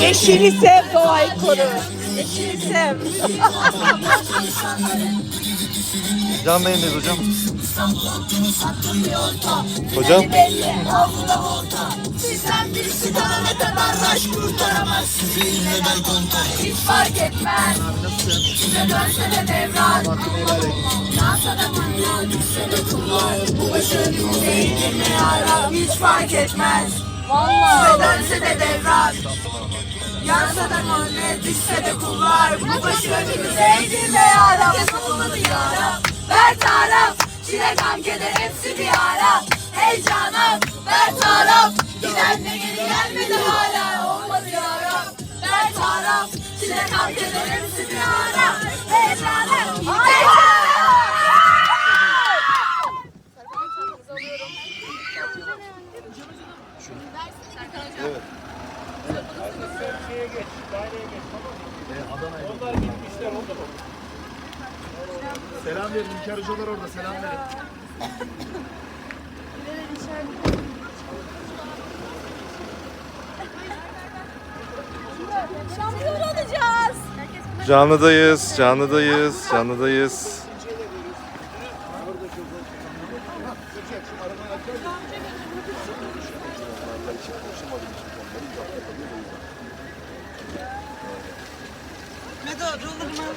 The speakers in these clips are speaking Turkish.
Yeşili sev doğayı koru. Yeşili sev. Canlı yayındayız hocam. Hocam. Sizden birisi daha ne kadar aşk kurtaramaz Sizi yine ben kontar Hiç fark etmez Size dönse de devran Yansa da manyak Düşse de kullar Bu başarı değildir ne ara Hiç fark etmez. Size dönse de devran. Yansa da manyak Düşse de kullar. Bu başarı değildir ne ara Olmadı yara Ver taraf Çile gam keder hepsi bir ara Hey canım ver taraf Giden de geri gelmedi hala. Olmadı yara Ver taraf Çile gam keder hepsi bir ara Selam verin. İlker hocalar orada. Selam verin. Şampiyon olacağız. Canlıdayız, canlıdayız, canlıdayız. Ne kadar doldurmalı.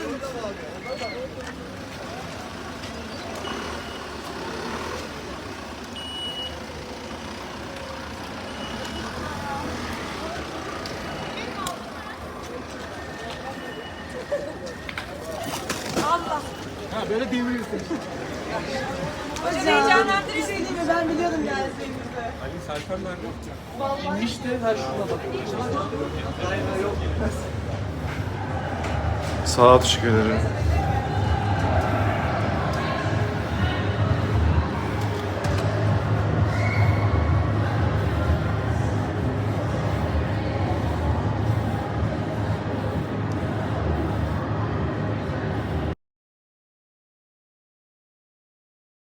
Ha böyle devirirsin. Heyecanlandırıcı değil mi? Ben biliyordum geleceğinizi. İnmişti. Her şuna bak. Sağ ol, teşekkür ederim.